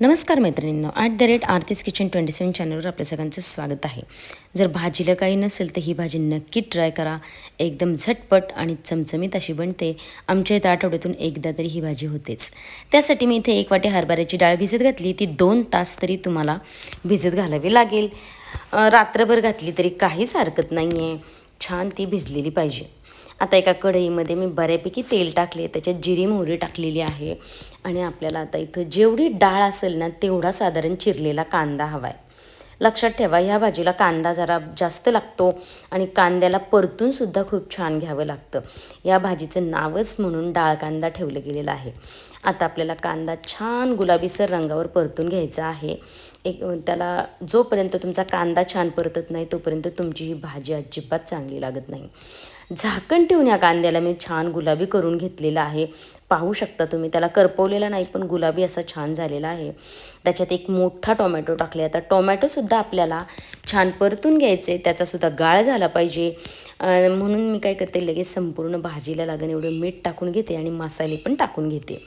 नमस्कार मैत्रिणींनो at the rate Aarti's kitchen twenty seven चॅनलवर आपल्या सगळ्यांचं स्वागत आहे. जर भाजीला काही नसेल तर ही भाजी नक्की ट्राय करा. एकदम झटपट आणि चमचमीत अशी बनते. आमच्या इथं आठवड्यातून एकदा तरी ही भाजी होतेच. त्यासाठी मी इथे एक वाटी हरभऱ्याची डाळ भिजत घातली. ती दोन तास तरी तुम्हाला भिजत घालावी लागेल. रात्रभर घातली तरी काहीच हरकत नाही आहे छान ती भिजलेली पाहिजे. आता एका कढईमध्ये मी बऱ्यापैकी तेल टाकले त्याच्यात जिरी मोहरी टाकलेली आहे आणि आपल्याला आता इथं जेवढी डाळ असेल ना तेवढा साधारण चिरलेला कांदा हवा आहे लक्षात ठेवा ह्या भाजीला कांदा जरा जास्त लागतो आणि कांद्याला परतूनसुद्धा खूप छान घ्यावं लागतं. या भाजीचं नावच म्हणून डाळ कांदा ठेवलं गेलेलं आहे. आता आपल्याला कांदा छान गुलाबीसर रंगावर परतून घ्यायचा आहे. एक त्याला जोपर्यंत तुमचा कांदा छान परतत नाही तोपर्यंत तुमची ही भाजी अजिबात चांगली लागत नाही. झाकण ठेवून या कांद्याला मी छान गुलाबी करून घेतलेला आहे. पाहू शकता तुम्ही त्याला करपवलेला नाही पण गुलाबी असा छान झालेला आहे. त्याच्यात एक मोठा टोमॅटो टाकले. आता टोमॅटोसुद्धा आपल्याला छान परतून घ्यायचे त्याचासुद्धा गाळ झाला पाहिजे. म्हणून मी काय करते लगेच संपूर्ण भाजीला लागण एवढं मीठ टाकून घेते आणि मसाले पण टाकून घेते.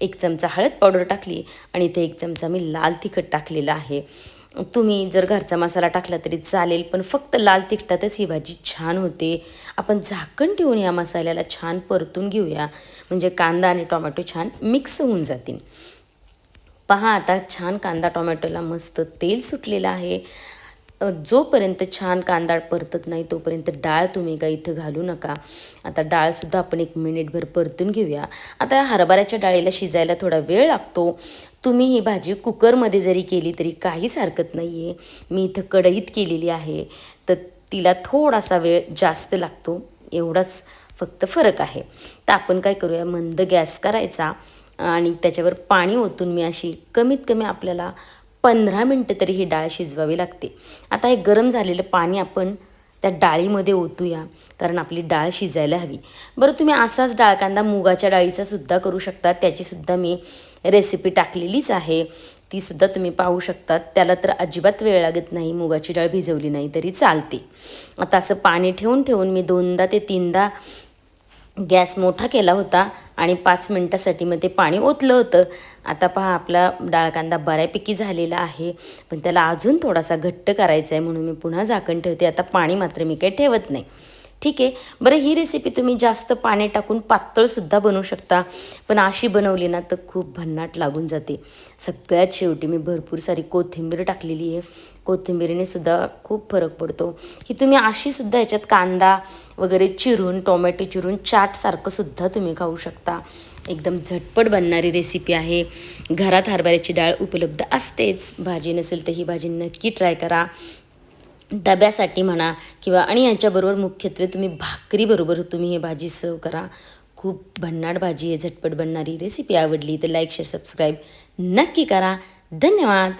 एक चमचा हळद पावडर टाकली आणि इथे एक चमचा मी लाल तिखट टाकलेलं आहे. तुम्ही जर घरचा मसाला टाकला तरी चालेल पण फक्त लाल तिखटातच ही भाजी छान होते. आपण झाकण ठेवून या मसाल्याला छान परतून घेऊया. म्हणजे कांदा आणि टोमॅटो छान मिक्स होऊन जातील. पहा आता छान कांदा टोमॅटोला मस्त तेल सुटलेलं आहे. जोपर्यंत छान कांदा परतत नाही तोपर्यंत डाळ तुम्ही का इथं घालू नका. आता डाळसुद्धा आपण एक मिनिटभर परतून घेऊया. आता हरभऱ्याच्या डाळीला शिजायला थोडा वेळ लागतो. तुम्ही ही भाजी कुकरमध्ये जरी केली तरी काहीच हरकत नाही आहे मी इथं कढईत केलेली आहे. तर तिला थोडासा वेळ जास्त लागतो. एवढाच फक्त फरक आहे. तर आपण काय करूया? मंद गॅस करायचा आणि त्याच्यावर पाणी ओतून मी अशी कमीत कमी आपल्याला पंधरा मिनटं तरी ही डाळ शिजवावी लागते. आता हे गरम झालेलं पाणी आपण त्या डाळीमध्ये ओतूया कारण आपली डाळ शिजायला हवी. बरं तुम्ही असाच डाळ कांदा मुगाच्या डाळीचा सुद्धा करू शकता. त्याचीसुद्धा मी रेसिपी टाकलेलीच आहे. तीसुद्धा तुम्ही पाहू शकतात. त्याला तर अजिबात वेळ लागत नाही. मुगाची डाळ भिजवली नाही तरी चालते. आता असं पाणी ठेवून ठेवून मी दोनदा ते तीनदा गॅस मोठा केला होता आणि पाच मिनटासाठी मग ते पाणी ओतलं होतं. आता पहा आपला डाळ कांदा बऱ्यापैकी झालेला आहे. पण त्याला अजून थोडासा घट्ट करायचा आहे म्हणून मी पुन्हा झाकण ठेवते. आता पाणी मात्र मी काही ठेवत नाही. ठीक आहे. बरं ही रेसिपी तुम्ही जास्त पाणी टाकून पातळसुद्धा बनवू शकता. पण अशी बनवली ना तर खूप भन्नाट लागून जाते. सगळ्यात शेवटी मी भरपूर सारी कोथिंबीर टाकलेली आहे. कोथिंबीरीने सुद्धा खूप फरक पडतो. ही तुम्ही अशी सुद्धा याच्यात कांदा वगैरे चिरून टोमॅटो चिरून चाटसारखं सुद्धा तुम्ही खाऊ शकता. एकदम झटपट बनणारी रेसिपी आहे. घरात हरभऱ्याची डाळ उपलब्ध असतेच. भाजी नसेल तर ही भाजी नक्की ट्राय करा. डब्यासाठी म्हणा किंवा आणि यांच्याबरोबर मुख्यत्वे तुम्ही भाकरीबरोबर तुम्ही हे भाजी सर्व करा. खूप भन्नाट भाजी आहे झटपट बनणारी रेसिपी आवडली तर लाईक शेअर सबस्क्राईब नक्की करा. धन्यवाद.